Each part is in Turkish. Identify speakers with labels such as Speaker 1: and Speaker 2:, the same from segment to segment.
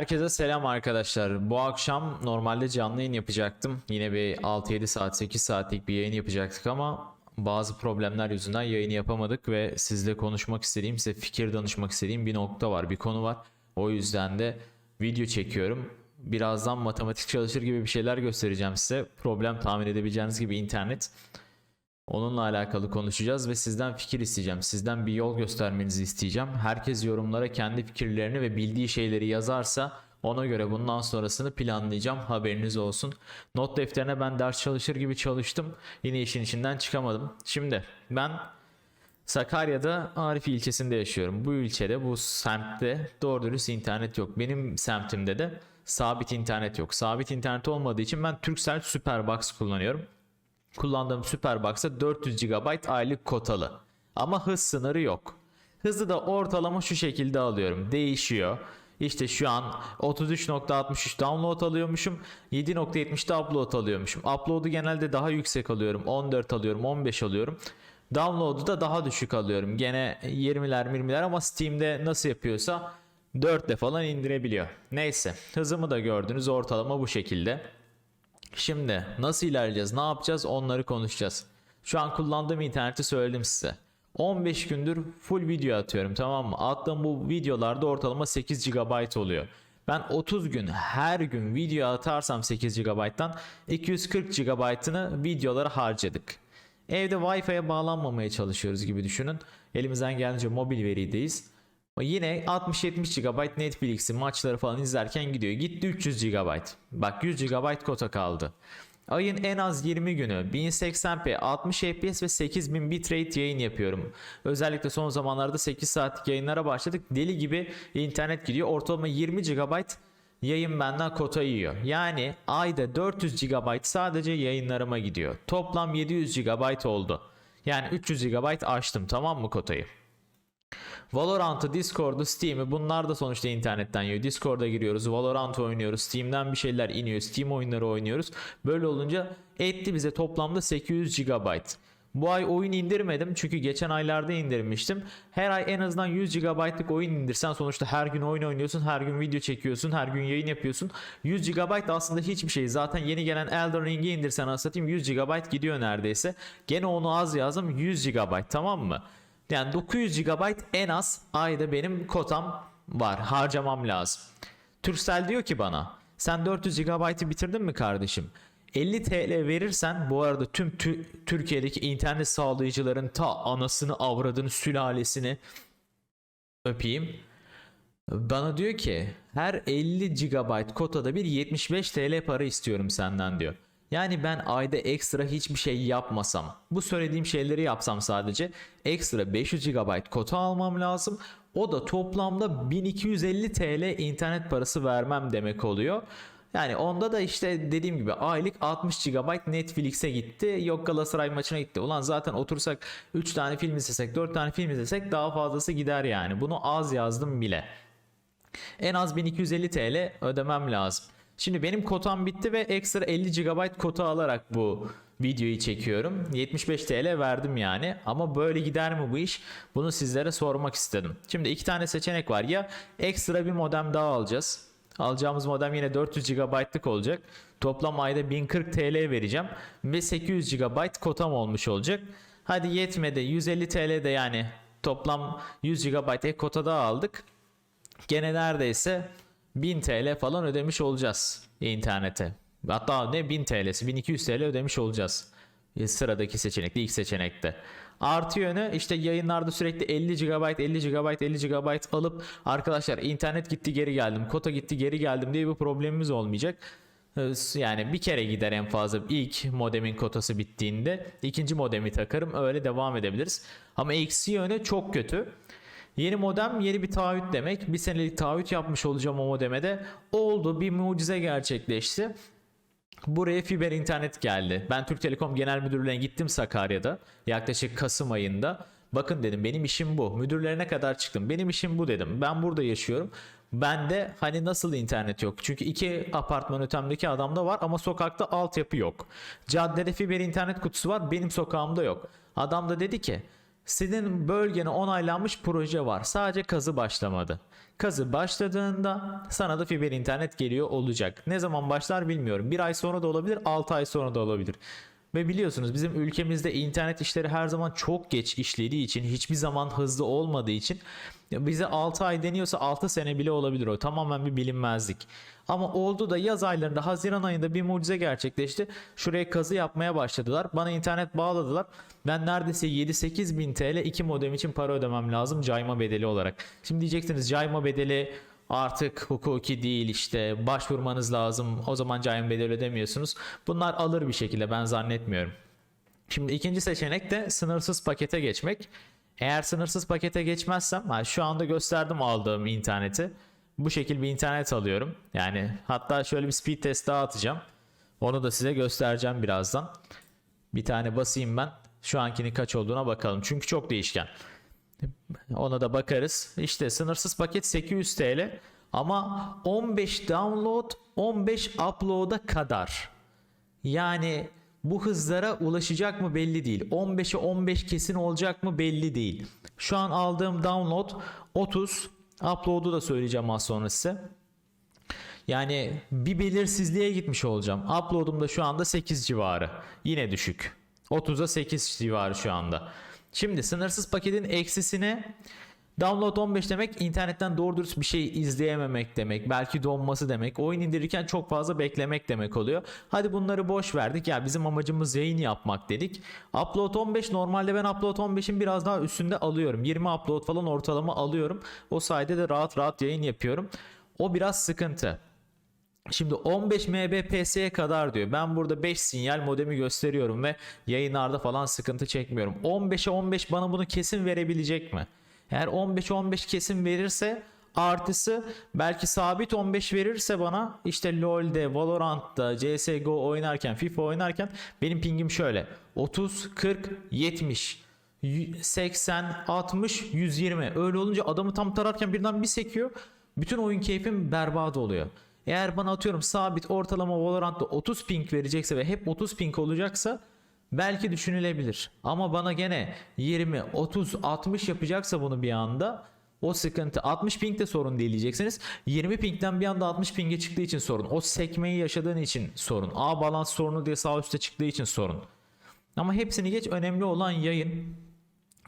Speaker 1: Herkese selam arkadaşlar. Bu akşam normalde canlı yayın yapacaktım. Yine bir 6-7 saat 8 saatlik bir yayın yapacaktık ama bazı problemler yüzünden yayını yapamadık ve sizle konuşmak istediğim, size fikir danışmak istediğim bir nokta var, bir konu var. O yüzden de video çekiyorum. Birazdan matematik çalışır gibi bir şeyler göstereceğim size. Problem tahmin edebileceğiniz gibi internet. Onunla alakalı konuşacağız ve sizden fikir isteyeceğim. Sizden bir yol göstermenizi isteyeceğim. Herkes yorumlara kendi fikirlerini ve bildiği şeyleri yazarsa ona göre bundan sonrasını planlayacağım. Haberiniz olsun. Not defterine ben ders çalışır gibi çalıştım. Yine işin içinden çıkamadım. Şimdi ben Sakarya'da Arifi ilçesinde yaşıyorum. Bu ilçede, bu semtte doğru dürüst internet yok. Benim semtimde de sabit internet yok. Sabit internet olmadığı için ben Turkcell Superbox kullanıyorum. Kullandığım Superbox'a 400 GB aylık kotalı. Ama hız sınırı yok. Hızı da ortalama şu şekilde alıyorum. Değişiyor. İşte şu an 33.63 download alıyormuşum. 7.70'de upload alıyormuşum. Upload'u genelde daha yüksek alıyorum. 14 alıyorum, 15 alıyorum. Download'u da daha düşük alıyorum. Gene 20'ler 20'ler ama Steam'de nasıl yapıyorsa 4'le falan indirebiliyor. Neyse hızımı da gördünüz ortalama bu şekilde. Şimdi nasıl ilerleyeceğiz, ne yapacağız onları konuşacağız. Şu an kullandığım interneti söyledim size. 15 gündür full video atıyorum tamam mı? Attığım bu videolarda ortalama 8 GB oluyor. Ben 30 gün her gün video atarsam 8 GB'dan 240 GB'ını videolara harcadık. Evde Wi-Fi'ye bağlanmamaya çalışıyoruz gibi düşünün. Elimizden gelince mobil verideyiz. Yine 60-70 GB Netflix'in maçları falan izlerken gidiyor. Gitti 300 GB. Bak 100 GB kota kaldı. Ayın en az 20 günü 1080p 60 fps ve 8000 bitrate yayın yapıyorum. Özellikle son zamanlarda 8 saatlik yayınlara başladık. Deli gibi internet gidiyor. Ortalama 20 GB yayın benden kota yiyor. Yani ayda 400 GB sadece yayınlarıma gidiyor. Toplam 700 GB oldu. Yani 300 GB açtım tamam mı kotayı? Valorant'ı, Discord'u, Steam'i bunlar da sonuçta internetten yiyor. Discord'a giriyoruz, Valorant oynuyoruz, Steam'den bir şeyler iniyor, Steam oyunları oynuyoruz. Böyle olunca etti bize toplamda 800 GB. Bu ay oyun indirmedim çünkü geçen aylarda indirmiştim. Her ay en azından 100 GB'lık oyun indirsen sonuçta her gün oyun oynuyorsun, her gün video çekiyorsun, her gün yayın yapıyorsun. 100 GB da aslında hiçbir şey. Zaten yeni gelen Elden Ring'i indirsen anlatayım 100 GB gidiyor neredeyse. Gene onu az yazdım 100 GB tamam mı? Yani 900 GB en az ayda benim kotam var. Harcamam lazım. Turkcell diyor ki bana sen 400 GB'ı bitirdin mi kardeşim? 50 TL verirsen bu arada tüm tü- Türkiye'deki internet sağlayıcıların ta anasını avradını sülalesini öpeyim. Bana diyor ki her 50 GB kotada bir 75 TL para istiyorum senden diyor. Yani ben ayda ekstra hiçbir şey yapmasam, bu söylediğim şeyleri yapsam sadece ekstra 500 GB kota almam lazım. O da toplamda 1250 TL internet parası vermem demek oluyor. Yani onda da işte dediğim gibi aylık 60 GB Netflix'e gitti. Yok Galatasaray maçına gitti. Ulan zaten otursak 3 tane film izlesek 4 tane film izlesek daha fazlası gider yani. Bunu az yazdım bile. En az 1250 TL ödemem lazım. Şimdi benim kotam bitti ve ekstra 50 GB kota alarak bu videoyu çekiyorum. 75 TL verdim yani. Ama böyle gider mi bu iş? Bunu sizlere sormak istedim. Şimdi iki tane seçenek var. Ya ekstra bir modem daha alacağız. Alacağımız modem yine 400 GB'lık olacak. Toplam ayda 1040 TL vereceğim. Ve 800 GB kotam olmuş olacak. Hadi yetmedi. 150 TL de yani toplam 100 GB ek kota daha aldık. Gene neredeyse 1000 TL falan ödemiş olacağız internete. Hatta ne 1000 TL'si 1200 TL ödemiş olacağız. E, Sıradaki seçenekte ilk seçenekte. Artı yönü işte yayınlarda sürekli 50 GB 50 GB 50 GB alıp arkadaşlar internet gitti geri geldim kota gitti geri geldim diye bir problemimiz olmayacak. E, Yani bir kere gider en fazla ilk modemin kotası bittiğinde ikinci modemi takarım öyle devam edebiliriz. Ama eksi yönü çok kötü. Yeni modem yeni bir taahhüt demek. Bir senelik taahhüt yapmış olacağım o modeme de. Oldu bir mucize gerçekleşti. Buraya fiber internet geldi. Ben Türk Telekom Genel Müdürlüğü'ne gittim Sakarya'da. Yaklaşık Kasım ayında. Bakın dedim benim işim bu. Müdürlerine kadar çıktım. Benim işim bu dedim. Ben burada yaşıyorum. Bende hani nasıl internet yok? Çünkü iki apartman ötemdeki adamda var ama sokakta altyapı yok. Caddede fiber internet kutusu var. Benim sokağımda yok. Adam da dedi ki Senin bölgene onaylanmış proje var. Sadece kazı başlamadı. Kazı başladığında sana da fiber internet geliyor olacak. Ne zaman başlar bilmiyorum. Bir ay sonra da olabilir, 6 ay sonra da olabilir. Ve biliyorsunuz bizim ülkemizde internet işleri her zaman çok geç işlediği için, hiçbir zaman hızlı olmadığı için bize 6 ay deniyorsa 6 sene bile olabilir o. Tamamen bir bilinmezlik. Ama oldu da yaz aylarında Haziran ayında bir mucize gerçekleşti. Şuraya kazı yapmaya başladılar. Bana internet bağladılar. Ben neredeyse 7-8 bin TL iki modem için para ödemem lazım cayma bedeli olarak. Şimdi diyeceksiniz cayma bedeli artık hukuki değil işte başvurmanız lazım. O zaman cayma bedeli ödemiyorsunuz. Bunlar alır bir şekilde ben zannetmiyorum. Şimdi ikinci seçenek de sınırsız pakete geçmek. Eğer sınırsız pakete geçmezsem ha, şu anda gösterdim aldığım interneti. Bu şekil bir internet alıyorum. Yani hatta şöyle bir speed test daha atacağım. Onu da size göstereceğim birazdan. Bir tane basayım ben. Şu ankinin kaç olduğuna bakalım. Çünkü çok değişken. Ona da bakarız. İşte sınırsız paket 800 TL ama 15 download 15 upload'a kadar. Yani bu hızlara ulaşacak mı belli değil. 15'e 15 kesin olacak mı belli değil. Şu an aldığım download 30. Upload'u da söyleyeceğim az sonra size. Yani bir belirsizliğe gitmiş olacağım. Upload'um da şu anda 8 civarı. Yine düşük. 30'a 8 civarı şu anda. Şimdi sınırsız paketin eksisine Download 15 demek internetten doğru dürüst bir şey izleyememek demek. Belki donması demek. Oyun indirirken çok fazla beklemek demek oluyor. Hadi bunları boş verdik. Ya bizim amacımız yayın yapmak dedik. Upload 15 normalde ben Upload 15'in biraz daha üstünde alıyorum. 20 upload falan ortalama alıyorum. O sayede de rahat rahat yayın yapıyorum. O biraz sıkıntı. Şimdi 15 Mbps'ye kadar diyor. Ben burada 5 sinyal modemi gösteriyorum ve yayınlarda falan sıkıntı çekmiyorum. 15'e 15 bana bunu kesin verebilecek mi? Eğer 15'e 15 kesin verirse artısı belki sabit 15 verirse bana işte LoL'de, Valorant'ta, CSGO oynarken, FIFA oynarken benim pingim şöyle. 30, 40, 70, 80, 60, 120. Öyle olunca adamı tam tararken birden bir sekiyor. Bütün oyun keyfim berbat oluyor. Eğer bana atıyorum sabit ortalama Valorant'ta 30 ping verecekse ve hep 30 ping olacaksa belki düşünülebilir. Ama bana gene 20, 30, 60 yapacaksa bunu bir anda o sıkıntı. 60 ping de sorun değil diyeceksiniz. 20 pingden bir anda 60 ping'e çıktığı için sorun. O sekmeyi yaşadığın için sorun. A balans sorunu diye sağ üstte çıktığı için sorun. Ama hepsini geç önemli olan yayın.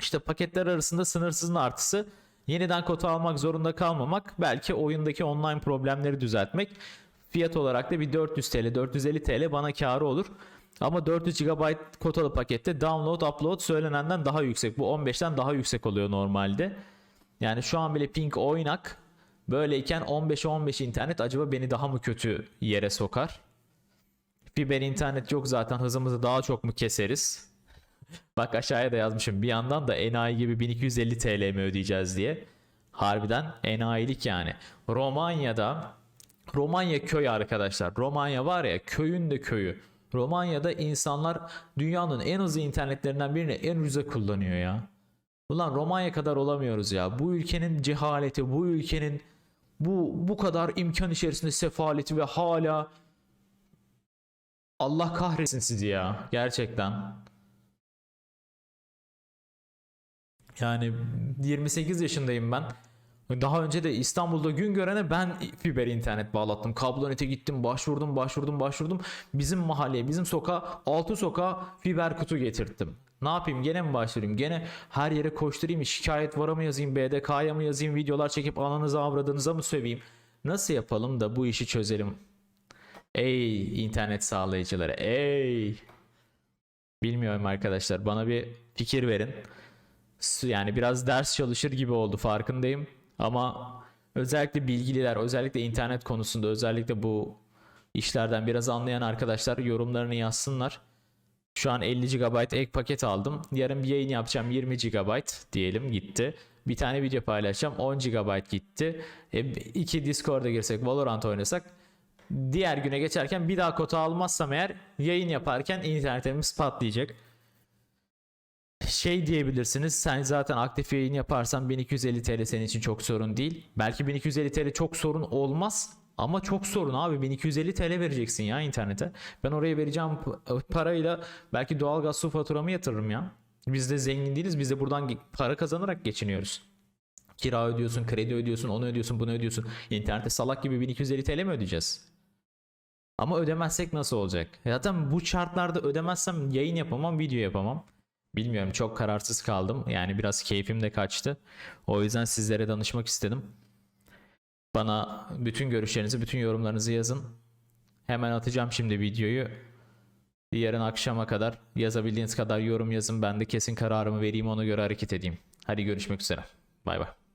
Speaker 1: İşte paketler arasında sınırsızın artısı yeniden kota almak zorunda kalmamak belki oyundaki online problemleri düzeltmek fiyat olarak da bir 400 TL 450 TL bana karı olur. Ama 400 GB kotalı pakette download upload söylenenden daha yüksek. Bu 15'ten daha yüksek oluyor normalde. Yani şu an bile ping oynak. Böyleyken 15'e 15 internet acaba beni daha mı kötü yere sokar? Fiber internet yok zaten hızımızı daha çok mu keseriz? Bak aşağıya da yazmışım. Bir yandan da enayi gibi 1250 TL mi ödeyeceğiz diye. Harbiden enayilik yani. Romanya'da Romanya köy arkadaşlar. Romanya var ya köyün de köyü. Romanya'da insanlar dünyanın en hızlı internetlerinden birini en ucuza kullanıyor ya. Ulan Romanya kadar olamıyoruz ya. Bu ülkenin cehaleti, bu ülkenin bu bu kadar imkan içerisinde sefaleti ve hala Allah kahretsin sizi ya. Gerçekten. Yani 28 yaşındayım ben. Daha önce de İstanbul'da gün görene ben fiber internet bağlattım. Kablonete gittim, başvurdum, başvurdum, başvurdum. Bizim mahalleye, bizim sokağa, altı sokağa fiber kutu getirttim. Ne yapayım gene mi başvurayım? Gene her yere koşturayım, şikayet vara mı yazayım, BDK'ya mı yazayım, videolar çekip ananıza avradınıza mı söveyim? Nasıl yapalım da bu işi çözelim? Ey internet sağlayıcıları, ey! Bilmiyorum arkadaşlar, bana bir fikir verin. Yani biraz ders çalışır gibi oldu farkındayım. Ama özellikle bilgililer, özellikle internet konusunda, özellikle bu işlerden biraz anlayan arkadaşlar yorumlarını yazsınlar. Şu an 50 GB ek paket aldım. Yarın bir yayın yapacağım 20 GB diyelim gitti. Bir tane video paylaşacağım 10 GB gitti. E, iki Discord'a girsek Valorant oynasak diğer güne geçerken bir daha kota almazsam eğer yayın yaparken internetimiz patlayacak şey diyebilirsiniz. Sen zaten aktif yayın yaparsan 1250 TL senin için çok sorun değil. Belki 1250 TL çok sorun olmaz. Ama çok sorun abi 1250 TL vereceksin ya internete. Ben oraya vereceğim parayla belki doğalgaz su faturamı yatırırım ya. Biz de zengin değiliz. Biz de buradan para kazanarak geçiniyoruz. Kira ödüyorsun, kredi ödüyorsun, onu ödüyorsun, bunu ödüyorsun. İnternete salak gibi 1250 TL mi ödeyeceğiz? Ama ödemezsek nasıl olacak? Zaten bu şartlarda ödemezsem yayın yapamam, video yapamam. Bilmiyorum çok kararsız kaldım. Yani biraz keyfim de kaçtı. O yüzden sizlere danışmak istedim. Bana bütün görüşlerinizi, bütün yorumlarınızı yazın. Hemen atacağım şimdi videoyu. Yarın akşama kadar yazabildiğiniz kadar yorum yazın. Ben de kesin kararımı vereyim ona göre hareket edeyim. Hadi görüşmek üzere. Bay bay.